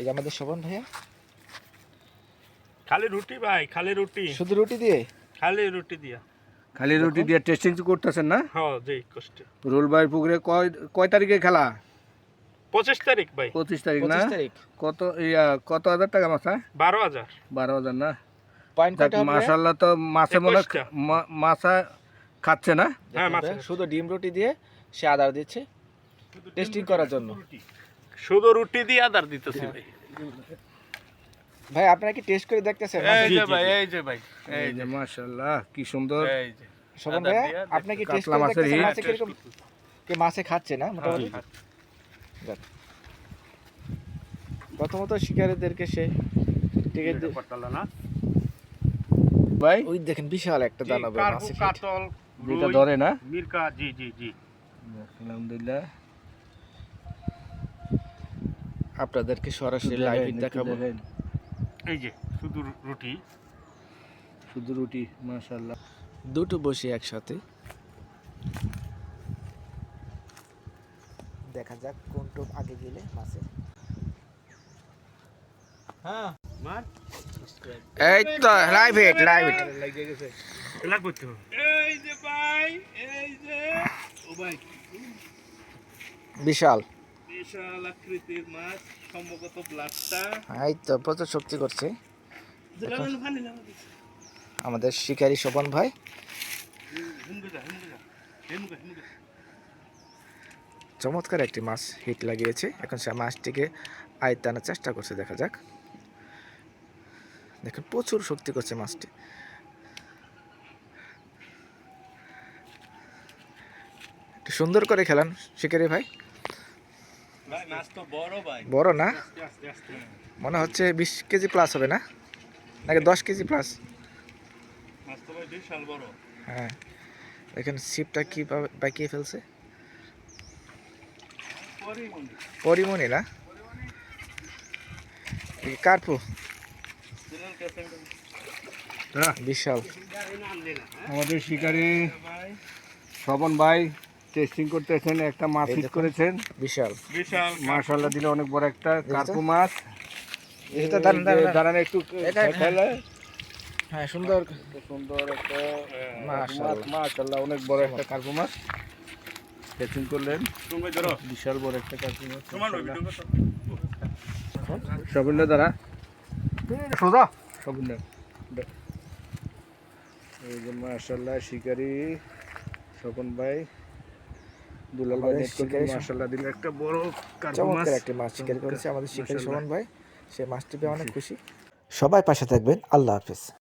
এই যে আমাদের শোভন ভাইয়া। খালি রুটি ভাই খালি রুটি। শুধু রুটি দিয়ে? খালি রুটি দিয়া। খালি রুটি দিয়ে টেস্টিং করতেছেন না? হ্যাঁ জি কষ্ট রুল ভাই পুকুরে কয় কয় তারিখে খেলা? পঁচিশ তারিখ ভাই। পঁচিশ তারিখ না? কত ইয়া কত হাজার টাকা মাছা বারো হাজার। বারো হাজার না? মাসাল্লাহ তো মাছে মনে মাছা খাচ্ছে না? হ্যাঁ শুধু ডিম রুটি দিয়ে সে আদার দিচ্ছে। টেস্টিং করার জন্য। শুধু রুটি দিয়ে আদার দিতেছি ভাই। ভাই আপনারা কি টেস্ট করে দেখতেছেন? এই যে ভাই এই যে ভাই এই যে মাশাল্লাহ কি সুন্দর। এই যে। শোভন দিয়ে আপনি কি টেস্ট করে দেখতেছেন। মাছে কীরকম? কি মাছে খাচ্ছে না মোটামুটি? হ্যাঁ, প্রথমত শিকারীদেরকে সে দিয়ে- না? ভাই ওই দেখেন বিশাল একটা জি, দানব কার্পু, মাছে কাতল যেটা ধরে না? মিরকা জি জি জি। আলহামদুলিল্লাহ। আপনাদেরকে সরাসরি লাইভ দেখাবো। এই যে শুধু রুটি। শুধু রুটি মাশাল্লাহ দুটো বসে একসাথে। দেখা যাক কোন টোপ আগে গেলে মাছের হ্যাঁ। মার। এই তো লাইভ হিট লাইভ হিট এই যে ভাই এই যে। ও ভাই বিশাল। বিশাল আকৃতির মাছ সম্ভবত ব্লাডটা। এই তো প্রচুর শক্তি করছে। আমাদের শিকারী শোভন ভাই। চমৎকার একটি মাছ হিট লাগিয়েছে। এখন সে মাছটিকে আয়ত্তে আনার চেষ্টা করছে দেখা যাক। দেখেন প্রচুর শক্তি করছে মাছটি। একটু সুন্দর করে খেলান শিকারি ভাই। বড় না? মনে হচ্ছে বিশ কেজি প্লাস হবে না? নাকি দশ কেজি প্লাস মাছ তো ভাই বিশাল বড়। হ্যাঁ। দেখেন শিপটা কি বাকিয়ে ফেলছে? পরিমণি না? এই কার্পু। বিশাল। আমাদের শিকারি শ্রবণ ভাই। টেস্টিং করতেছেন একটা মাছ হিট করেছেন। বিশাল। বিশাল মাশাল্লাহ দিলে অনেক বড় একটা? কার্পু মাছ। এটা দাঁড়ান, দাঁড়ান, একটু খেলে হ্যাঁ। সুন্দর। সুন্দর একটা মাশাল্লাহ অনেক বড় একটা কার্পু মাছ। টেস্টিং করলেন। বিশাল বড় একটা কার্পু মাছ তোমার ভিডিও সবিন্দর দ্বারা সোজা সবিন্দর এই যে মাশাল্লাহ শিকারি স্বপন ভাই। দুলাল ভাই শিকারি দিলে একটা বড় চমৎকার একটা মাছ শিকারি করেছে আমাদের শিকারি। সুমন ভাই। সে মাছটি পেয়ে অনেক খুশি। সবাই পাশে থাকবেন। আল্লাহ হাফেজ।